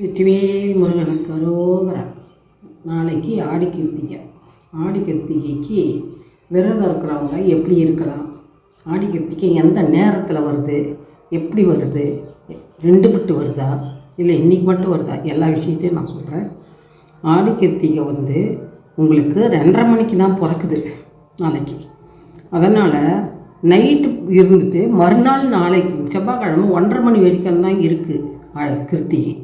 வெற்றிவேல் முருகனுக்கு அரோகரா. நாளைக்கு ஆடி கிருத்திகை. ஆடி கிருத்திகைக்கு விரதம் இருக்கிறவங்க எப்படி இருக்கலாம்? ஆடி கிருத்திகை எந்த நேரத்தில் வருது? எப்படி வருது? ரெண்டு பட்டு வருதா? இல்லை இன்றைக்கி மட்டும் வருதா? எல்லா விஷயத்தையும் நான் சொல்கிறேன் ஆடி கிருத்திகை வந்து உங்களுக்கு ரெண்டரை மணிக்கு தான் பிறக்குது நாளைக்கு. அதனால் நைட்டு இருந்துட்டு மறுநாள் நாளைக்கு செவ்வாய்க்கிழமை ஒன்றரை மணி வரைக்கும் தான் இருக்குது கிருத்திகை.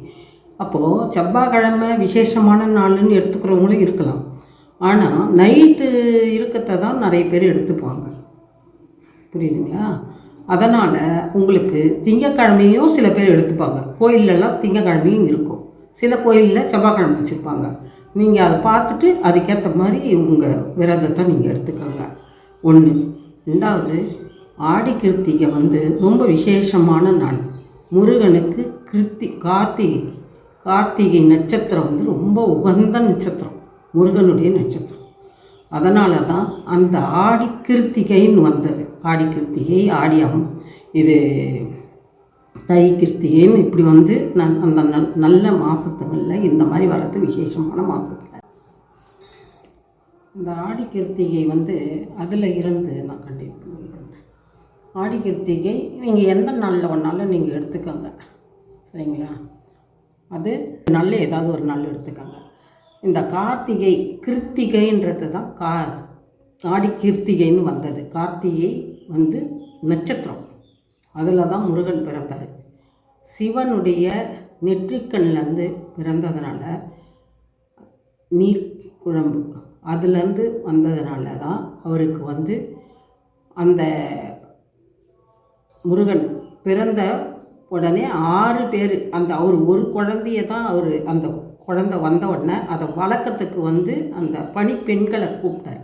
அப்போது செவ்வாய்க்கிழமை விசேஷமான நாள்னு எடுத்துக்கிறவங்களும் இருக்கலாம். ஆனால் நைட்டு இருக்கத்தை தான் நிறைய பேர் எடுத்துப்பாங்க. புரியுதுங்களா? அதனால் உங்களுக்கு திங்கக்கிழமையும் சில பேர் எடுத்துப்பாங்க. கோயிலெல்லாம் திங்கக்கிழமையும் இருக்கும். சில கோயிலில் செவ்வாய்க்கிழமை வச்சுருப்பாங்க. நீங்கள் அதை பார்த்துட்டு அதுக்கேற்ற மாதிரி உங்கள் விரதத்தை நீங்கள் எடுத்துக்கோங்க. ஒன்று ரெண்டாவது ஆடி கிருத்திகை வந்து ரொம்ப விசேஷமான நாள். முருகனுக்கு கிருத்தி கார்த்திகை. கார்த்திகை நட்சத்திரம் வந்து ரொம்ப உகந்த நட்சத்திரம் முருகனுடைய நட்சத்திரம். அதனால தான் அந்த ஆடி கிருத்திகைன்னு வந்தது. ஆடி கிருத்திகை ஆடி அம் இது தை கிருத்திகைன்னு இப்படி வந்து நன் அந்த நல் நல்ல மாதத்துங்களில் இந்த மாதிரி வர்றது விசேஷமான மாதத்தில் இந்த ஆடி கிருத்திகை வந்து அதில் இருந்து நான் கண்டிப்பாக ஆடி கிருத்திகை நீங்கள் எந்த நாளில் ஒன்றாலும் நீங்கள் எடுத்துக்கோங்க. சரிங்களா? அது நல்ல ஏதாவது ஒரு நாள் எடுத்துக்கோங்க. இந்த கார்த்திகை கிருத்திகைன்றது தான் கா ஆடி கிருத்திகைன்னு வந்தது. கார்த்திகை வந்து நட்சத்திரம். அதில் தான் முருகன் பிறந்தார். சிவனுடைய நெற்றிக்கண்லேருந்து பிறந்ததுனால நீர் குழம்பு அதுலேருந்து வந்ததுனால தான் அவருக்கு வந்து அந்த முருகன் பிறந்த உடனே ஆறு பேர் அந்த அவர் ஒரு குழந்தைய தான் அவர் அந்த குழந்தை வந்த உடனே அதை வளர்க்கறதுக்கு வந்து அந்த பணி பெண்களை கூப்பிட்டார்.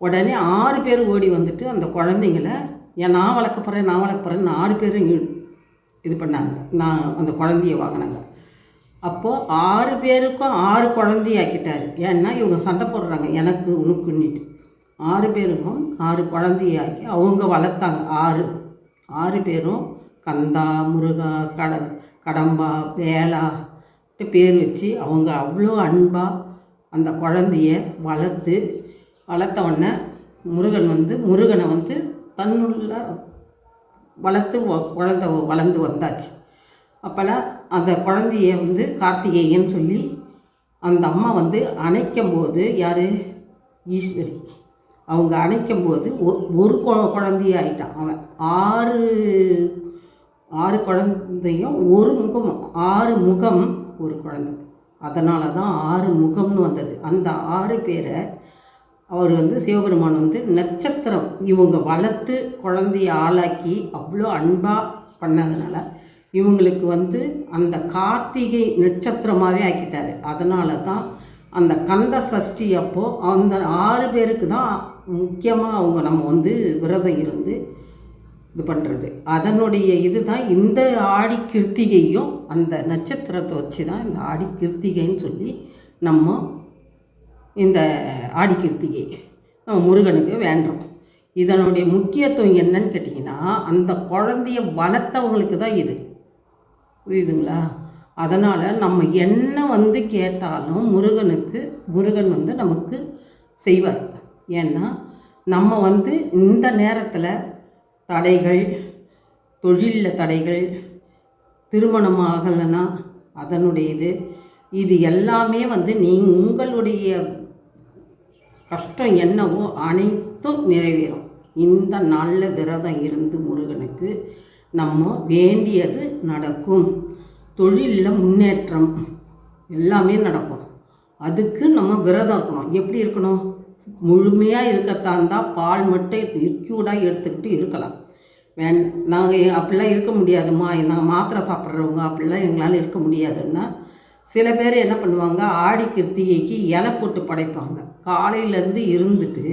உடனே ஆறு பேர் ஓடி வந்துட்டு அந்த குழந்தைங்கள ஏன் நான் வளர்க்க போகிறேன் நான் வளர்க்க போகிறேன்னு ஆறு பேரும் இது பண்ணாங்க. நான் அந்த குழந்தைய வாங்கினாங்க. அப்போது ஆறு பேருக்கும் ஆறு குழந்தையாக்கிட்டார். ஏன்னா இவங்க சண்டை போடுறாங்க எனக்கு உனக்குன்னிட்டு. ஆறு பேருக்கும் ஆறு குழந்தையாக்கி அவங்க வளர்த்தாங்க. ஆறு ஆறு பேரும் கந்தா முருகா கட கடம்பா வேளா பேர் வச்சு அவங்க அவ்வளோ அன்பாக அந்த குழந்தைய வளர்த்து வளர்த்த உடனே முருகன் வந்து முருகனை வந்து தன்னுள்ள வளர்த்து வ- குழந்த வளர்ந்து வந்தாச்சு. அப்போல்லாம் அந்த குழந்தைய வந்து கார்த்திகேயன் சொல்லி அந்த அம்மா வந்து அணைக்கும் போது யார்? ஈஸ்வரி. அவங்க அணைக்கும் போது ஒரு குழந்தைய ஆகிட்டான் அவன். ஆறு ஆறு குழந்தையும் ஒரு முகம் ஆறு முகம் ஒரு குழந்தை. அதனால தான் ஆறு முகம்னு வந்தது. அந்த ஆறு பேரை அவர் வந்து சிவபெருமான் வந்து நட்சத்திரம் இவங்க வளர்த்து குழந்தைய ஆளாக்கி அவ்வளோ அன்பாக பண்ணதுனால இவங்களுக்கு வந்து அந்த கார்த்திகை நட்சத்திரமாகவே ஆக்கிட்டார். அதனால தான் அந்த கந்த சஷ்டி அப்போது அந்த ஆறு பேருக்கு தான் முக்கியமாக அவங்க நம்ம வந்து விரதம் இருந்து இது பண்ணுறது அதனுடைய இதுதான் இந்த ஆடி கிருத்திகையும் அந்த நட்சத்திரத்தை வச்சு தான் இந்த ஆடி கிருத்திகைன்னு சொல்லி நம்ம இந்த ஆடி கிருத்திகை நம்ம முருகனுக்கு வேண்டுறோம். இதனுடைய முக்கியத்துவம் என்னன்னு கேட்டிங்கன்னா அந்த குழந்தைய வளர்த்தவங்களுக்கு தான் இது. புரியுதுங்களா? அதனால் நம்ம என்ன வந்து கேட்டாலும் முருகனுக்கு முருகன் வந்து நமக்கு செய்வார். ஏன்னா நம்ம வந்து இந்த நேரத்தில் தடைகள் தொழிலில் தடைகள் திருமணம் ஆகலைன்னா அதனுடைய இது இது எல்லாமே வந்து நீ உங்களுடைய கஷ்டம் என்னவோ அனைத்தும் நிறைவேறும். இந்த நாளில் விரதம் இருந்து முருகனுக்கு நம்ம வேண்டியது நடக்கும். தொழிலில் முன்னேற்றம் எல்லாமே நடக்கும். அதுக்கு நம்ம விரதம் இருக்கணும். எப்படி இருக்கணும்? முழுமையாக இருக்கத்தான் தான் பால் மட்டும் லிக்யூடாக எடுத்துக்கிட்டு இருக்கலாம். வேண் நாங்கள் அப்படிலாம் இருக்க முடியாதும்மா. நாங்கள் மாத்திரை சாப்பிட்றவங்க அப்படிலாம் எங்களால் இருக்க முடியாதுன்னா சில பேர் என்ன பண்ணுவாங்க ஆடி கிருத்திகைக்கு இலை போட்டு படைப்பாங்க. காலையிலேருந்து இருந்துட்டு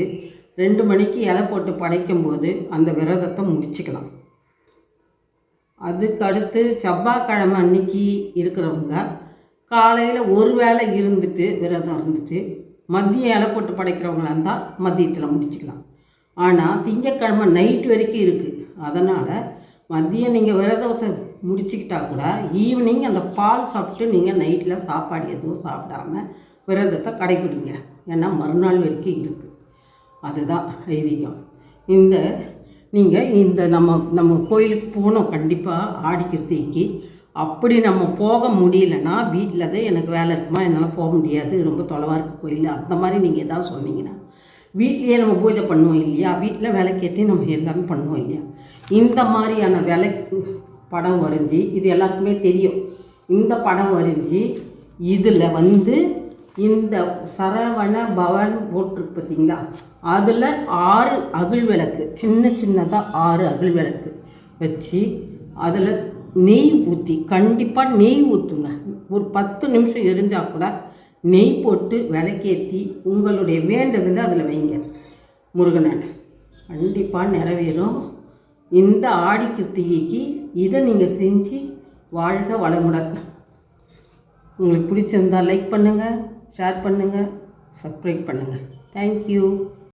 ரெண்டு மணிக்கு இலை போட்டு படைக்கும் போது அந்த விரதத்தை முடிச்சுக்கலாம். அதுக்கடுத்து செவ்வாய்க்கிழமை அன்னைக்கு இருக்கிறவங்க காலையில் ஒரு வேளை இருந்துட்டு விரதம் இருந்துட்டு மதியம் இலை போட்டு படைக்கிறவங்களா இருந்தால் மதியத்தில் முடிச்சுக்கலாம். ஆனால் திங்கக்கிழமை நைட் வரைக்கும் இருக்குது அதனால் மதியம் நீங்கள் விரதத்தை முடிச்சுக்கிட்டா கூட ஈவினிங் அந்த பால் சாப்பிட்டு நீங்கள் நைட்டில் சாப்பாடு எதுவும் சாப்பிடாம விரதத்தை கடைப்பிடிங்க ஏன்னா மறுநாள் வரைக்கும் இருக்குது அதுதான் ஐதீகம். இந்த நீங்கள் இந்த நம்ம நம்ம கோயிலுக்கு போகணும் கண்டிப்பாக ஆடி அப்படி நம்ம போக முடியலன்னா வீட்டில் தான் எனக்கு வேலை இருக்குமா? என்னால் போக முடியாது. ரொம்ப தொலைவாக இருக்குது கோயில். அந்த மாதிரி நீங்கள் எதாவது சொன்னீங்கன்னா வீட்லேயே நம்ம பூஜை பண்ணுவோம் இல்லையா? வீட்டில் விளக்கேற்றி நம்ம எல்லாமே பண்ணுவோம் இல்லையா? இந்த மாதிரியான விலை படம் வரைஞ்சி இது எல்லாருக்குமே தெரியும். இந்த படம் வரைஞ்சி இதில் வந்து இந்த சரவண பவன் போட்டிருக்கு பார்த்தீங்களா? அதில் ஆறு அகல் விளக்கு சின்ன சின்னதாக ஆறு அகல் விளக்கு வச்சு அதில் நெய் ஊற்றி கண்டிப்பாக நெய் ஊற்றுங்க ஒரு பத்து நிமிஷம் எரிஞ்சால் கூட நெய் போட்டு விளக்கேற்றி உங்களுடைய வேண்டதுன்னு அதில் வைங்க. முருகனாண்ட கண்டிப்பாக நிறைவேறும். இந்த ஆடி கிருத்திகைக்கு இதை நீங்கள் செஞ்சு வாழ்க வளமுடன் உங்களுக்கு பிடிச்சிருந்தா லைக் பண்ணுங்கள் ஷேர் பண்ணுங்கள் சப்ஸ்கிரைப் பண்ணுங்கள் தேங்க்யூ